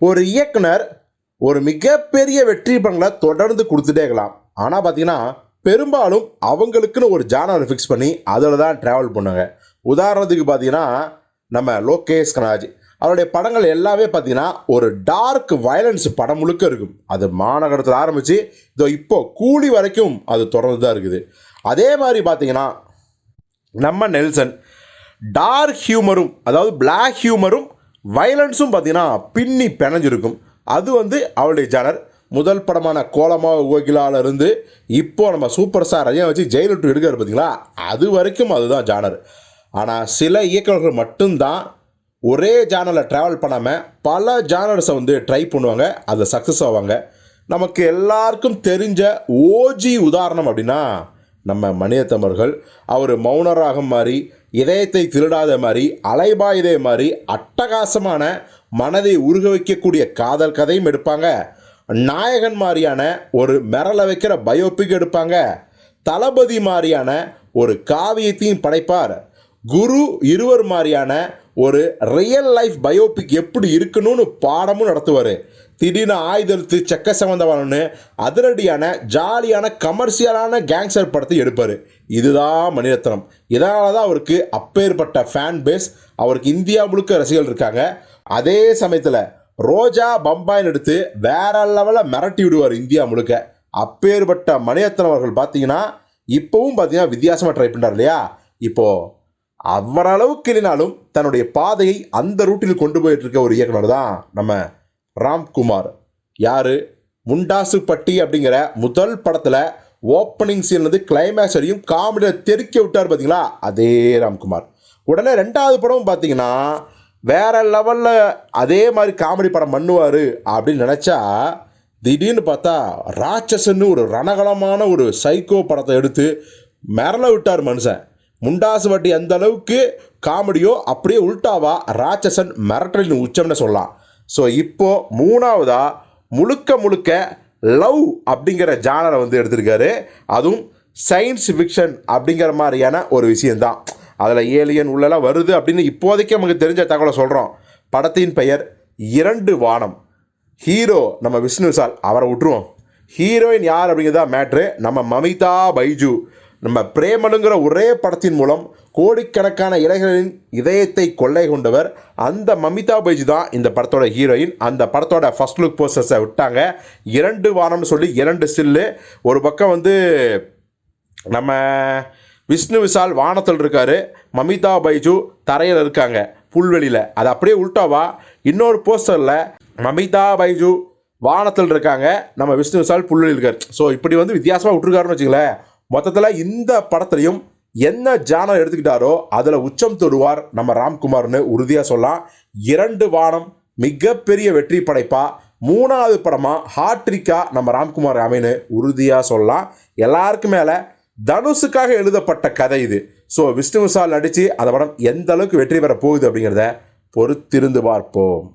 ஒரு இயக்குனர் ஒரு மிகப்பெரிய வெற்றி படங்களை தொடர்ந்து கொடுத்துட்டே இருக்கலாம். ஆனால் பார்த்தீங்கன்னா பெரும்பாலும் அவங்களுக்குன்னு ஒரு ஜானரை ஃபிக்ஸ் பண்ணி அதில் தான் ட்ராவல் பண்ணுவாங்க. உதாரணத்துக்கு பார்த்தீங்கன்னா நம்ம லோகேஷ் கனாஜ் அவருடைய படங்கள் எல்லாமே பார்த்தீங்கன்னா ஒரு டார்க் வயலன்ஸ் படம் முழுக்க இருக்கும். அது மாநகரத்தில் ஆரம்பித்து இதோ இப்போ கூலி வரைக்கும் அது தொடர்ந்து தான் இருக்குது. அதே மாதிரி பார்த்தீங்கன்னா நம்ம நெல்சன் டார்க் ஹியூமரும் அதாவது பிளாக் ஹியூமரும் வயலன்ஸும் பார்த்தீங்கன்னா பின்னி பிணைஞ்சிருக்கும். அது வந்து அவளுடைய ஜானர். முதல் படமான கோலமாக கோகிலால இருந்து நம்ம சூப்பர் ஸ்டார் ஐயா வச்சு ஜெயிலட்டு எடுக்கிறார் பார்த்தீங்களா? அது வரைக்கும் அதுதான் ஜானர். ஆனால் சில இயக்குநர்கள் மட்டும்தான் ஒரே ஜானரில் ட்ராவல் பண்ணாமல் பல ஜானர்ஸை வந்து ட்ரை பண்ணுவாங்க. அதில் சக்ஸஸ் ஆவாங்க. நமக்கு எல்லாருக்கும் தெரிஞ்ச ஓஜி உதாரணம் அப்படின்னா நம்ம மணியத்தமர்கள் அவர் மௌனராகம் மாதிரி இதயத்தை திருடாத மாதிரி அலைபாயுதே மாதிரி அட்டகாசமான மனதை உருக வைக்கக்கூடிய காதல் கதையும் எடுப்பாங்க. நாயகன் மாதிரியான ஒரு மிரள வைக்கிற பயோபிக் எடுப்பாங்க. தளபதி மாதிரியான ஒரு காவியத்தையும் படைப்பார். குரு இருவர் மாதிரியான ஒரு ரியல் லைஃப் பயோபிக் எப்படி இருக்கணும்னு பாடமும் நடத்துவார். திடீர்னு ஆயுதத்து செக்க சம்பந்தமானு அதிரடியான ஜாலியான கமர்ஷியலான கேங்ஸ்டர் படத்தை எடுப்பார். இதுதான் மணிரத்னம். இதனால தான் அவருக்கு அப்பேற்பட்ட ஃபேன் பேஸ் அவருக்கு இந்தியா முழுக்க ரசிகர்கள் இருக்காங்க. அதே சமயத்தில் ரோஜா பம்பாயின்னு எடுத்து வேற லெவலில் மிரட்டி விடுவார் இந்தியா முழுக்க. அப்பேற்பட்ட மணிரத்னம் அவர்கள் பார்த்தீங்கன்னா இப்போவும் பார்த்தீங்கன்னா வித்தியாசமாக ட்ரை பண்ணுறார் இல்லையா? இப்போது அவ்வளவுக்கு இல்லைனாலும் தன்னுடைய பாதையை அந்த ரூட்டில் கொண்டு போயிட்டு இருக்க ஒரு இயக்குனர் தான் நம்ம ராம்குமார். யார்? முண்டாசு பட்டி அப்படிங்கிற முதல் படத்தில் ஓப்பனிங் சீன்லேருந்து கிளைமேக்ஸ் வரையும் காமெடியில் தெறிக்க விட்டார் பார்த்தீங்களா அதே ராம்குமார். உடனே ரெண்டாவது படமும் பார்த்தீங்கன்னா வேற லெவலில் அதே மாதிரி காமெடி படம் பண்ணுவார் அப்படின்னு நினச்சா திடீர்னு பார்த்தா ராட்சசன்னு ஒரு ரணகலமான ஒரு சைக்கோ படத்தை எடுத்து மிரள விட்டார் மனுஷன். முண்டாசு வட்டி அந்த அளவுக்கு காமெடியோ அப்படியே உல்டாவா ராட்சசன் மிரட்டலின் உச்சம்னு சொல்லலாம். ஸோ இப்போ மூணாவதாக முழுக்க முழுக்க லவ் அப்படிங்கிற ஜானரை வந்து எடுத்திருக்காரு. அதுவும் சயின்ஸ் ஃபிக்ஷன் அப்படிங்கிற மாதிரியான ஒரு விஷயந்தான் அதில் ஏலியன் உள்ளெல்லாம் வருது அப்படின்னு இப்போதைக்கு நமக்கு தெரிஞ்ச தகவலை சொல்கிறோம் படத்தின் பெயர் இரண்டு வானம். ஹீரோ நம்ம விஷ்ணு விசால் அவரை விட்டுருவோம். ஹீரோயின் யார் அப்படிங்கிறதா மேட்ரு நம்ம மமிதா பைஜு. நம்ம பிரேமனுங்கிற ஒரே படத்தின் மூலம் கோடிக்கணக்கான இளைஞர்களின் இதயத்தை கொள்ளை கொண்டவர். அந்த மமிதா பைஜு தான் இந்த படத்தோட ஹீரோயின். அந்த படத்தோட ஃபர்ஸ்ட் லுக் போஸ்டர்ஸை விட்டாங்க. இரண்டு வானம்னு சொல்லி இரண்டு ஸ்டில்லு ஒரு பக்கம் வந்து நம்ம விஷ்ணு விஷால் வானத்தில் இருக்கார். மமிதா பைஜு தரையில் இருக்காங்க புல்வெளியில். அது அப்படியே உள்டாவா இன்னொரு போஸ்டரில் மமிதா பைஜு வானத்தில் இருக்காங்க. நம்ம விஷ்ணு விஷால் புல்வெளியில் இருக்கார். ஸோ இப்படி வந்து வித்தியாசமாக விட்டுருக்காருன்னு வச்சுங்களேன் மொத்தத்தில் இந்த படத்துலையும் என்ன ஜானர் எடுத்துக்கிட்டாரோ அதில் உச்சம் தொடுவார் நம்ம ராம்குமார்னு உறுதியாக சொல்லலாம். இரண்டு வானம் மிகப்பெரிய வெற்றி படைப்பா. மூணாவது படமாக ஹாட்ரிக்கா நம்ம ராம்குமார் அமைன்னு உறுதியாக சொல்லலாம். எல்லாருக்கும் மேலே தனுஷுக்காக எழுதப்பட்ட கதை இது. ஸோ விஷ்ணு விஷால் நடித்து அந்த படம் எந்த அளவுக்கு வெற்றி பெற போகுது அப்படிங்கிறத பொறுத்திருந்து பார்ப்போம்.